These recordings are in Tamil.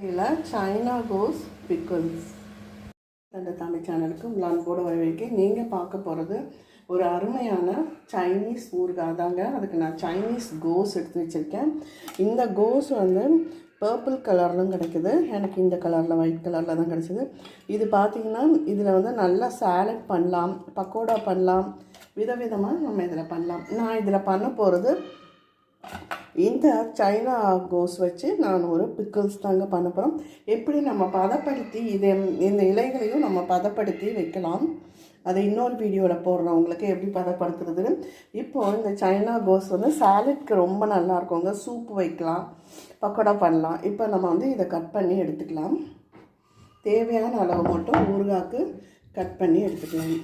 இதில் சைனா கோஸ் பிக்கிள்ஸ் அந்த தமிழ் சேனலுக்கு நான் கூட வரவேற்க நீங்கள் பார்க்க போகிறது ஒரு அருமையான சைனீஸ் ஊறுகாய் தாங்க அதுக்கு நான் சைனீஸ் கோஸ் எடுத்து வச்சுருக்கேன். இந்த கோஸ் வந்து பர்பிள் கலர்லும் கிடைக்குது. எனக்கு இந்த கலரில் ஒயிட் கலரில் தான் கிடச்சிது. இது பார்த்திங்கன்னா இதில் வந்து நல்லா சாலட் பண்ணலாம் பக்கோடா பண்ணலாம் விதவிதமாக நம்ம இதில் பண்ணலாம். நான் இதில் பண்ண போகிறது இந்த சைனா கோஸ் வச்சு நான் ஒரு பிக்கிள்ஸ் தாங்க பண்ண போகிறோம் எப்படி நம்ம பதப்படுத்தி இதை இந்த இலைகளையும் நம்ம பதப்படுத்தி வைக்கலாம். அதை இன்னொரு வீடியோவில் போடுறோம். உங்களுக்கு எப்படி பதப்படுத்துறதுன்னு. இப்போது இந்த சைனா கோஸ் வந்து சாலட்க்கு ரொம்ப நல்லா இருக்குங்க. சூப் வைக்கலாம். பக்கோடா பண்ணலாம். இப்போ நம்ம வந்து இதை கட் பண்ணி எடுத்துக்கலாம். தேவையான அளவு மட்டும் ஊறுகாய்க்கு கட் பண்ணி எடுத்துக்கலாம்.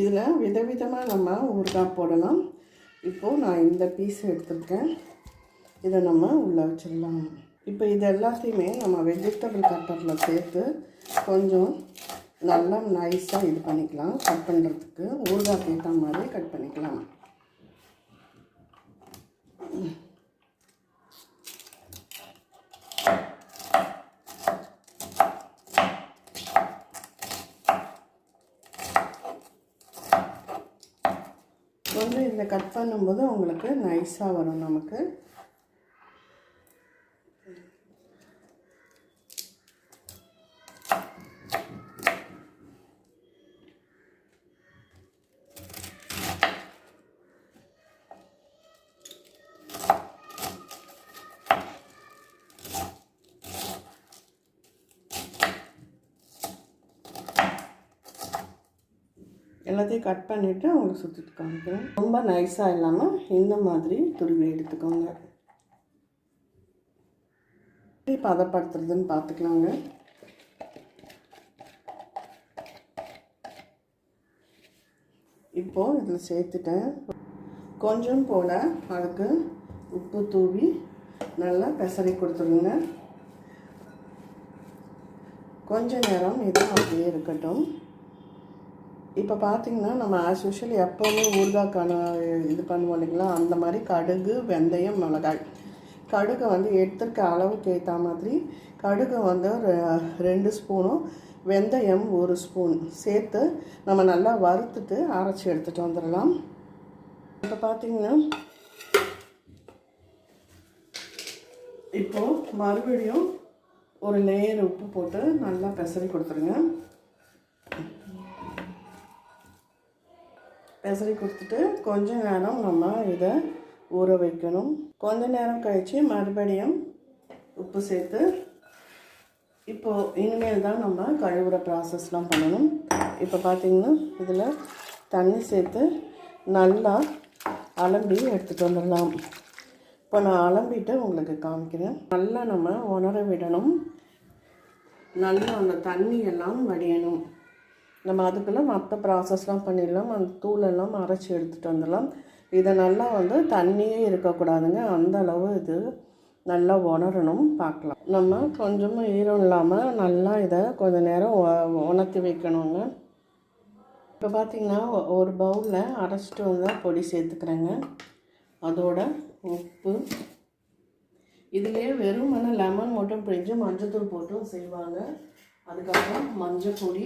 இதில் விதவிதமாக நம்ம ஊறுகாய் போடலாம். இப்போது நான் இந்த பீஸ் எடுத்துருக்கேன். இதை நம்ம உள்ளே வச்சிடலாம். இப்போ இது எல்லாத்தையுமே நம்ம வெஜிடபிள் கட்டரில் சேர்த்து கொஞ்சம் நல்லா நைஸாக இது பண்ணிக்கலாம். கட் பண்ணுறதுக்கு ஊறுகாய் ஏற்ற மாதிரி கட் பண்ணிக்கலாம். வந்து இந்த கட் பண்ணும்போது உங்களுக்கு நைஸாக வரும் நமக்கு. எல்லாத்தையும் கட் பண்ணிவிட்டு அவங்களுக்கு சுற்றிட்டு காமிக்கிறேன். ரொம்ப நைஸாக இல்லாமல் இந்த மாதிரி துருவி எடுத்துக்கோங்க. எப்படி பதப்படுத்துறதுன்னு பார்த்துக்கலாங்க இப்போது இதில் சேர்த்துட்டேன். கொஞ்சம் போல் அதுக்கு உப்பு தூவி நல்லா பெசரி கொடுத்துருங்க. கொஞ்ச நேரம் இது அப்படியே இருக்கட்டும். இப்போ பார்த்தீங்கன்னா நம்ம ஆஸ் யூஷுவல் எப்போவுமே ஊறுகாய்க்கான இது பண்ணுவோம் இல்லைங்களா? அந்த மாதிரி கடுகு வெந்தயம் மிளகாய். கடுகை வந்து எடுத்துருக்க அளவுக்கு ஏற்ற மாதிரி கடுகை வந்து ரெண்டு ஸ்பூனும் வெந்தயம் ஒரு ஸ்பூன் சேர்த்து நம்ம நல்லா வறுத்துட்டு அரைச்சி எடுத்துகிட்டு வந்துடலாம். இப்போ பார்த்தீங்கன்னா இப்போது மறுபடியும் ஒரு லேயர் உப்பு போட்டு நல்லா பெசரி கொடுத்துருங்க. பெசரி கொடுத்துட்டு கொஞ்ச நேரம் நம்ம இதை ஊற வைக்கணும். கொஞ்ச நேரம் கழித்து மறுபடியும் உப்பு சேர்த்து இப்போது இனிமேல் தான் நம்ம கழுவுற ப்ராசஸ்லாம் பண்ணணும். இப்போ பார்த்திங்கன்னா இதில் தண்ணி சேர்த்து நல்லா அலம்பி எடுத்துகிட்டு வந்துடலாம். இப்போ நான் அலம்பிட்டு உங்களுக்கு காமிக்கிறேன். நல்லா நம்ம உணர விடணும். நல்லா அந்த தண்ணி எல்லாம் வடியணும். நம்ம அதுக்குள்ளே மற்ற ப்ராசஸ்லாம் பண்ணிடலாம். அந்த தூளெல்லாம் அரைச்சி எடுத்துகிட்டு வந்துடலாம். இதை நல்லா வந்து தண்ணியே இருக்கக்கூடாதுங்க. அந்த அளவு இது நல்லா உணரணும் பார்க்கலாம். நம்ம கொஞ்சமும் ஈரம் இல்லாமல் நல்லா இதை கொஞ்சம் நேரம் உணர்த்தி வைக்கணுங்க. இப்போ பார்த்திங்கன்னா ஒரு பவுலில் அரைச்சிட்டு வந்தால் பொடி சேர்த்துக்கிறேங்க. அதோட உப்பு. இதுலேயே வெறும் மன லெமன் மட்டும் பிழிஞ்சு மஞ்சள் தூள் போட்டும் செய்வாங்க. அதுக்கப்புறம் மஞ்சள் பொடி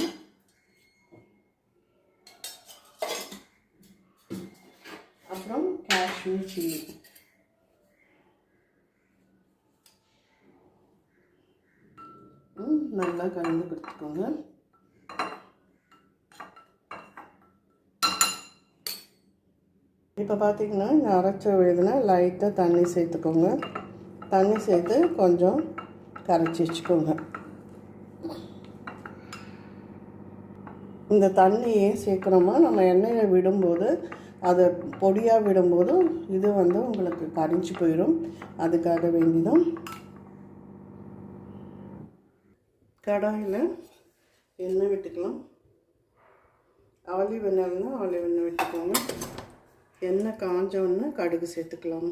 அப்புறம் காஷ்மீர் சில்லி நல்லா கலந்து கொடுத்துக்கோங்க. இப்போ பார்த்தீங்கன்னா இந்த அரைச்ச விழுதுனா லைட்டாக தண்ணி சேர்த்துக்கோங்க. தண்ணி சேர்த்து கொஞ்சம் கரைச்சி வச்சுக்கோங்க. இந்த தண்ணியே சேர்க்குறோமா? நம்ம எண்ணெயை விடும்போது அதை பொடியாக விடும்போது இது வந்து உங்களுக்கு கரிஞ்சு போயிடும் அதுக்காக வேண்டிதான் கடாயில் எண்ணெய் விட்டுக்கலாம். ஆலிவ் எண்ணெய்னா ஆலிவ் எண்ணெய் விட்டுக்கோங்க. எண்ணெய் காஞ்ச கடுகு சேர்த்துக்கலாம்.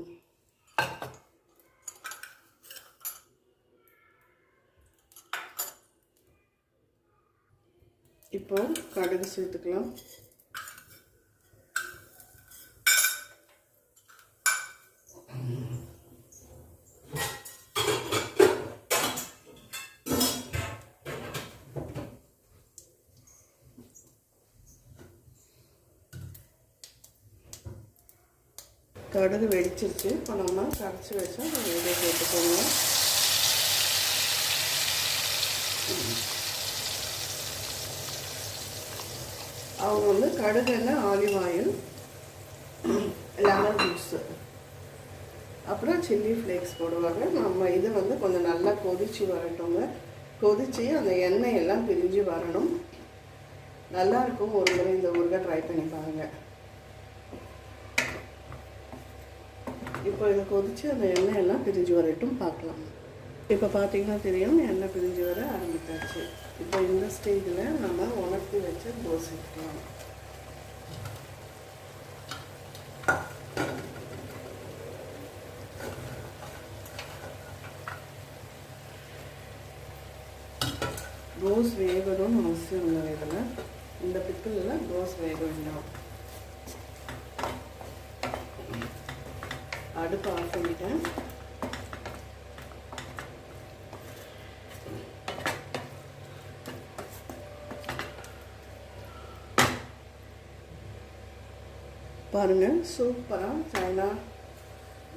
இப்போ கடுகு சேர்த்துக்கலாம். கடுகு வெடிச்சிருச்சு. இப்போ நம்ம கரைச்சி வச்சா இதை போட்டுக்கோங்க. அவங்க வந்து கடுகு ஆலிவ் ஆயில் லெமன் ஜூஸு. அப்புறம் சில்லி ஃப்ளேக்ஸ் போடுவாங்க. நம்ம இது வந்து கொஞ்சம் நல்லா கொதிச்சு வரட்டுங்க. கொதிச்சு அந்த எண்ணெய் எல்லாம் பிரிஞ்சு வரணும். நல்லா இருக்கும். ஒரு முறை இந்த ஊறுகாய் ட்ரை பண்ணி பாருங்கள் இப்போ இதை கொதித்து அந்த எண்ணெய் எல்லாம் பிரிஞ்சு வரட்டும் பார்க்கலாம். இப்போ பார்த்தீங்கன்னா தெரியும் எண்ணெய் பிரிஞ்சு வர ஆரம்பித்தாச்சு. இப்போ இந்த ஸ்டேஜில் நம்ம உணர்த்தி வச்ச தோசை வைக்கலாம் கோஸ் வேகணும்னு அவசியம் இல்லை இதில். இந்த பிக்கிளில் கோஸ் வேக வேண்டாம். அடுப்பு ஆஃப் பண்ணிட்டேன். பாருங்கள் சூப்பராக சைனா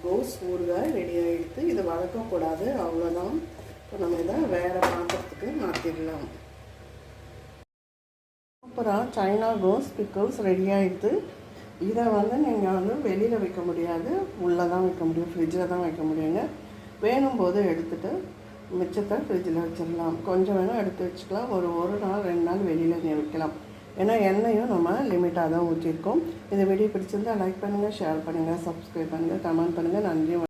கோஸ் ஊறுகாய் ரெடி ஆகிடுது இதை வளர்க்கக்கூடாது அவ்வளோதான் இப்போ நம்ம இதை வேறு பாத்திரத்துக்கு மாற்றிடலாம் சூப்பராக சைனா கோஸ் பிக்கிள்ஸ் ரெடி ஆகிடுது இதை வந்து நீங்கள் வந்து வெளியில் வைக்க முடியாது உள்ளே தான் வைக்க முடியும் ஃப்ரிட்ஜில் தான் வைக்க முடியுங்க. வேணும் போது எடுத்துகிட்டு மிச்சத்தை ஃப்ரிட்ஜில் வச்சிடலாம். கொஞ்சம் வேணும் எடுத்து வச்சுக்கலாம். ஒரு ஒரு நாள் ரெண்டு நாள் வெளியில் வைக்கலாம். ஏன்னா எண்ணெயும் நம்ம லிமிட்டாக தான் ஊற்றிருக்கோம். இந்த வீடியோ பிடிச்சிருந்தால் லைக் பண்ணுங்கள் ஷேர் பண்ணுங்கள் சப்ஸ்கிரைப் பண்ணுங்கள் கமெண்ட் பண்ணுங்கள் நன்றி